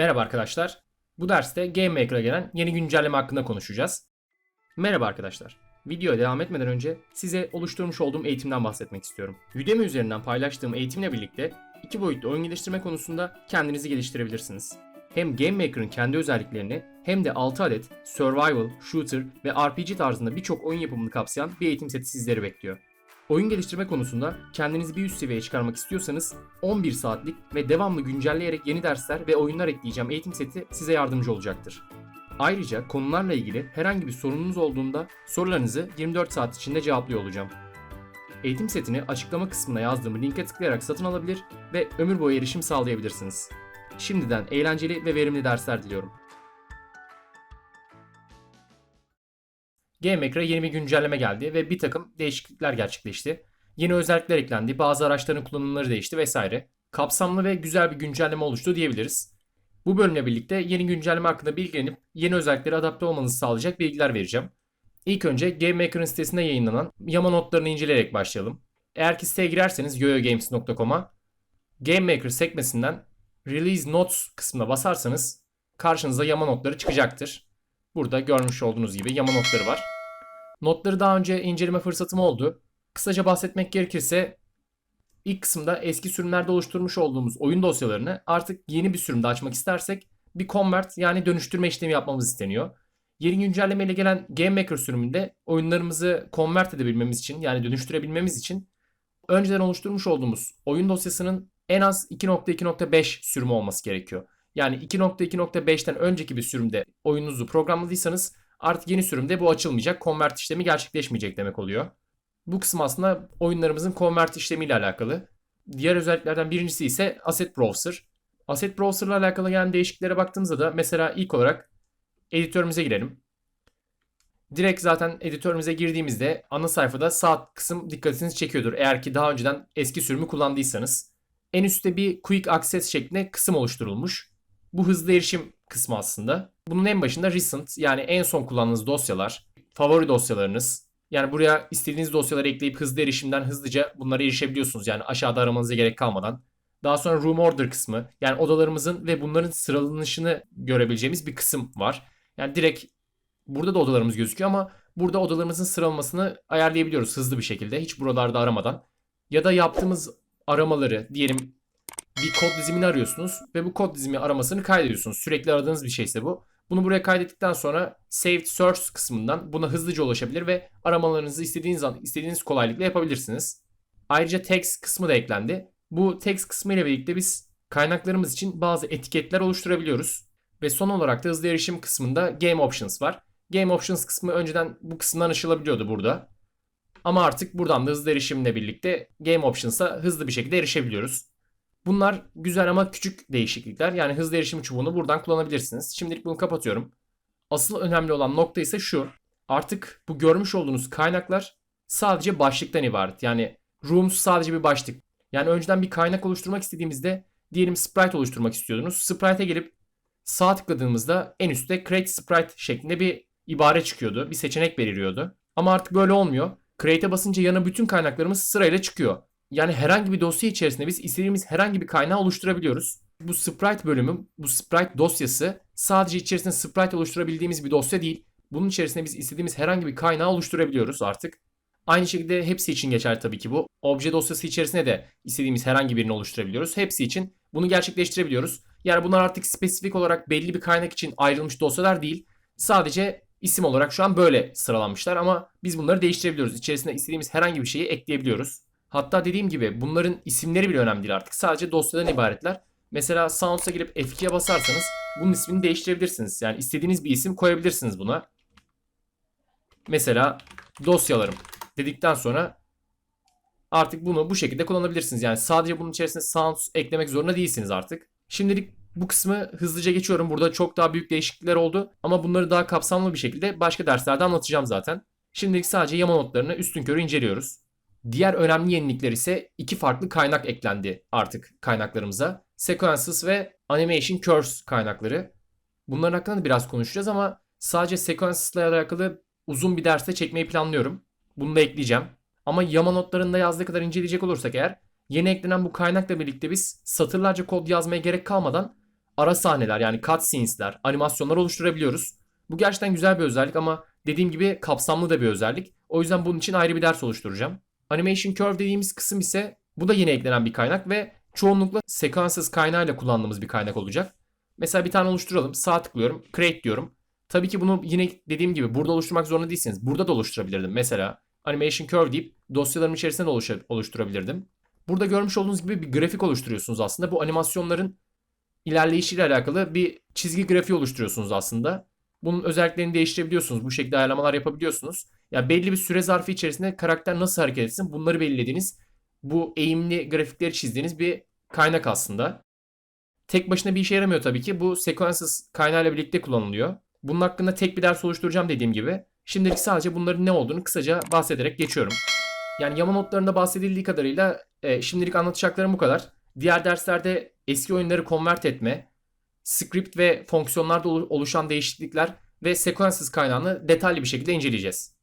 Merhaba arkadaşlar. Bu derste GameMaker'a gelen yeni güncelleme hakkında konuşacağız. Merhaba arkadaşlar. Videoya devam etmeden önce size oluşturmuş olduğum eğitimden bahsetmek istiyorum. Udemy üzerinden paylaştığım eğitimle birlikte iki boyutlu oyun geliştirme konusunda kendinizi geliştirebilirsiniz. Hem GameMaker'ın kendi özelliklerini hem de 6 adet survival, shooter ve RPG tarzında birçok oyun yapımını kapsayan bir eğitim seti sizleri bekliyor. Oyun geliştirme konusunda kendinizi bir üst seviyeye çıkarmak istiyorsanız 11 saatlik ve devamlı güncelleyerek yeni dersler ve oyunlar ekleyeceğim eğitim seti size yardımcı olacaktır. Ayrıca konularla ilgili herhangi bir sorununuz olduğunda sorularınızı 24 saat içinde cevaplıyor olacağım. Eğitim setini açıklama kısmına yazdığım linke tıklayarak satın alabilir ve ömür boyu erişim sağlayabilirsiniz. Şimdiden eğlenceli ve verimli dersler diliyorum. GameMaker'a yeni bir güncelleme geldi ve bir takım değişiklikler gerçekleşti. Yeni özellikler eklendi, bazı araçların kullanımları değişti vesaire. Kapsamlı ve güzel bir güncelleme oluştu diyebiliriz. Bu bölümle birlikte yeni güncelleme hakkında bilgilenip yeni özelliklere adapte olmanızı sağlayacak bilgiler vereceğim. İlk önce GameMaker'ın sitesinde yayınlanan yama notlarını inceleyerek başlayalım. Eğer ki siteye girerseniz yoyogames.com'a GameMaker sekmesinden Release Notes kısmına basarsanız karşınıza yama notları çıkacaktır. Burada görmüş olduğunuz gibi yama notları var. Notları daha önce inceleme fırsatım oldu. Kısaca bahsetmek gerekirse ilk kısımda eski sürümlerde oluşturmuş olduğumuz oyun dosyalarını artık yeni bir sürümde açmak istersek bir convert yani dönüştürme işlemi yapmamız isteniyor. Yeni güncelleme ile gelen GameMaker sürümünde oyunlarımızı convert edebilmemiz için yani dönüştürebilmemiz için önceden oluşturmuş olduğumuz oyun dosyasının en az 2.2.5 sürümü olması gerekiyor. Yani 2.2.5'ten önceki bir sürümde oyununuzu programladıysanız artık yeni sürümde bu açılmayacak. Convert işlemi gerçekleşmeyecek demek oluyor. Bu kısım aslında oyunlarımızın convert işlemiyle alakalı. Diğer özelliklerden birincisi ise Asset Browser. Asset Browser ile alakalı gelen değişikliklere baktığımızda da mesela ilk olarak editörümüze girelim. Direkt zaten editörümüze girdiğimizde ana sayfada sağ kısım dikkatinizi çekiyordur. Eğer ki daha önceden eski sürümü kullandıysanız. En üstte bir Quick Access şeklinde kısım oluşturulmuş. Bu hızlı erişim kısmı aslında. Bunun en başında recent yani en son kullandığınız dosyalar, favori dosyalarınız. Yani buraya istediğiniz dosyaları ekleyip hızlı erişimden hızlıca bunlara erişebiliyorsunuz. Yani aşağıda aramanıza gerek kalmadan. Daha sonra room order kısmı yani odalarımızın ve bunların sıralanışını görebileceğimiz bir kısım var. Yani direkt burada da odalarımız gözüküyor ama burada odalarımızın sıralamasını ayarlayabiliyoruz hızlı bir şekilde hiç buralarda aramadan. Ya da yaptığımız aramaları diyelim bir kod dizimini arıyorsunuz ve bu kod dizimi aramasını kaydediyorsunuz. Sürekli aradığınız bir şeyse bu. Bunu buraya kaydettikten sonra Saved Search kısmından buna hızlıca ulaşabilir ve aramalarınızı istediğiniz an istediğiniz kolaylıkla yapabilirsiniz. Ayrıca text kısmı da eklendi. Bu text kısmı ile birlikte biz kaynaklarımız için bazı etiketler oluşturabiliyoruz. Ve son olarak da hızlı erişim kısmında Game Options var. Game Options kısmı önceden bu kısımdan aşılabiliyordu burada. Ama artık buradan da hızlı erişimle birlikte Game Options'a hızlı bir şekilde erişebiliyoruz. Bunlar güzel ama küçük değişiklikler. Yani hızlı erişim çubuğunu buradan kullanabilirsiniz. Şimdilik bunu kapatıyorum. Asıl önemli olan nokta ise şu. Artık bu görmüş olduğunuz kaynaklar sadece başlıktan ibaret. Yani rooms sadece bir başlık. Yani önceden bir kaynak oluşturmak istediğimizde diyelim sprite oluşturmak istiyordunuz. Sprite'e gelip sağ tıkladığımızda en üstte create sprite şeklinde bir ibare çıkıyordu. Bir seçenek beliriyordu. Ama artık böyle olmuyor. Create'e basınca yana bütün kaynaklarımız sırayla çıkıyor. Yani herhangi bir dosya içerisinde biz istediğimiz herhangi bir kaynağı oluşturabiliyoruz. Bu sprite bölümü, bu sprite dosyası sadece içerisinde sprite oluşturabildiğimiz bir dosya değil. Bunun içerisinde biz istediğimiz herhangi bir kaynağı oluşturabiliyoruz artık. Aynı şekilde hepsi için geçer tabii ki bu. Obje dosyası içerisinde de istediğimiz herhangi birini oluşturabiliyoruz. Hepsi için bunu gerçekleştirebiliyoruz. Yani bunlar artık spesifik olarak belli bir kaynak için ayrılmış dosyalar değil. Sadece isim olarak şu an böyle sıralanmışlar ama biz bunları değiştirebiliyoruz. İçerisine istediğimiz herhangi bir şeyi ekleyebiliyoruz. Hatta dediğim gibi bunların isimleri bile önemli değil artık. Sadece dosyadan ibaretler. Mesela Sounds'a girip F2'ye basarsanız bunun ismini değiştirebilirsiniz. Yani istediğiniz bir isim koyabilirsiniz buna. Mesela dosyalarım dedikten sonra artık bunu bu şekilde kullanabilirsiniz. Yani sadece bunun içerisine sounds eklemek zorunda değilsiniz artık. Şimdilik bu kısmı hızlıca geçiyorum. Burada çok daha büyük değişiklikler oldu. Ama bunları daha kapsamlı bir şekilde başka derslerde anlatacağım zaten. Şimdilik sadece yama notlarını üstün körü inceliyoruz. Diğer önemli yenilikler ise iki farklı kaynak eklendi artık kaynaklarımıza. Sequences ve Animation Curves kaynakları. Bunların hakkında da biraz konuşacağız ama sadece Sequences ile alakalı uzun bir derste çekmeyi planlıyorum. Bunu da ekleyeceğim. Ama yama notlarında yazdığı kadar inceleyecek olursak eğer yeni eklenen bu kaynakla birlikte biz satırlarca kod yazmaya gerek kalmadan ara sahneler yani cutscenes'ler, animasyonlar oluşturabiliyoruz. Bu gerçekten güzel bir özellik ama dediğim gibi kapsamlı da bir özellik. O yüzden bunun için ayrı bir ders oluşturacağım. Animation Curve dediğimiz kısım ise bu da yeni eklenen bir kaynak ve çoğunlukla sekanssız kaynağıyla kullandığımız bir kaynak olacak. Mesela bir tane oluşturalım. Sağ tıklıyorum. Create diyorum. Tabii ki bunu yine dediğim gibi burada oluşturmak zorunda değilsiniz. Burada da oluşturabilirdim. Mesela Animation Curve deyip dosyalarım içerisinde de oluşturabilirdim. Burada görmüş olduğunuz gibi bir grafik oluşturuyorsunuz aslında. Bu animasyonların ilerleyişiyle alakalı bir çizgi grafiği oluşturuyorsunuz aslında. Bunun özelliklerini değiştirebiliyorsunuz. Bu şekilde ayarlamalar yapabiliyorsunuz. Ya belli bir süre zarfı içerisinde karakter nasıl hareket etsin bunları belirlediğiniz bu eğimli grafikleri çizdiğiniz bir kaynak aslında. Tek başına bir işe yaramıyor tabii ki. Bu sequences kaynağıyla birlikte kullanılıyor. Bunun hakkında tek bir ders oluşturacağım dediğim gibi. Şimdilik sadece bunların ne olduğunu kısaca bahsederek geçiyorum. Yani yama notlarında bahsedildiği kadarıyla e, şimdilik anlatacaklarım bu kadar. Diğer derslerde eski oyunları convert etme, script ve fonksiyonlarda olu- oluşan değişiklikler ve sequences kaynağını detaylı bir şekilde inceleyeceğiz.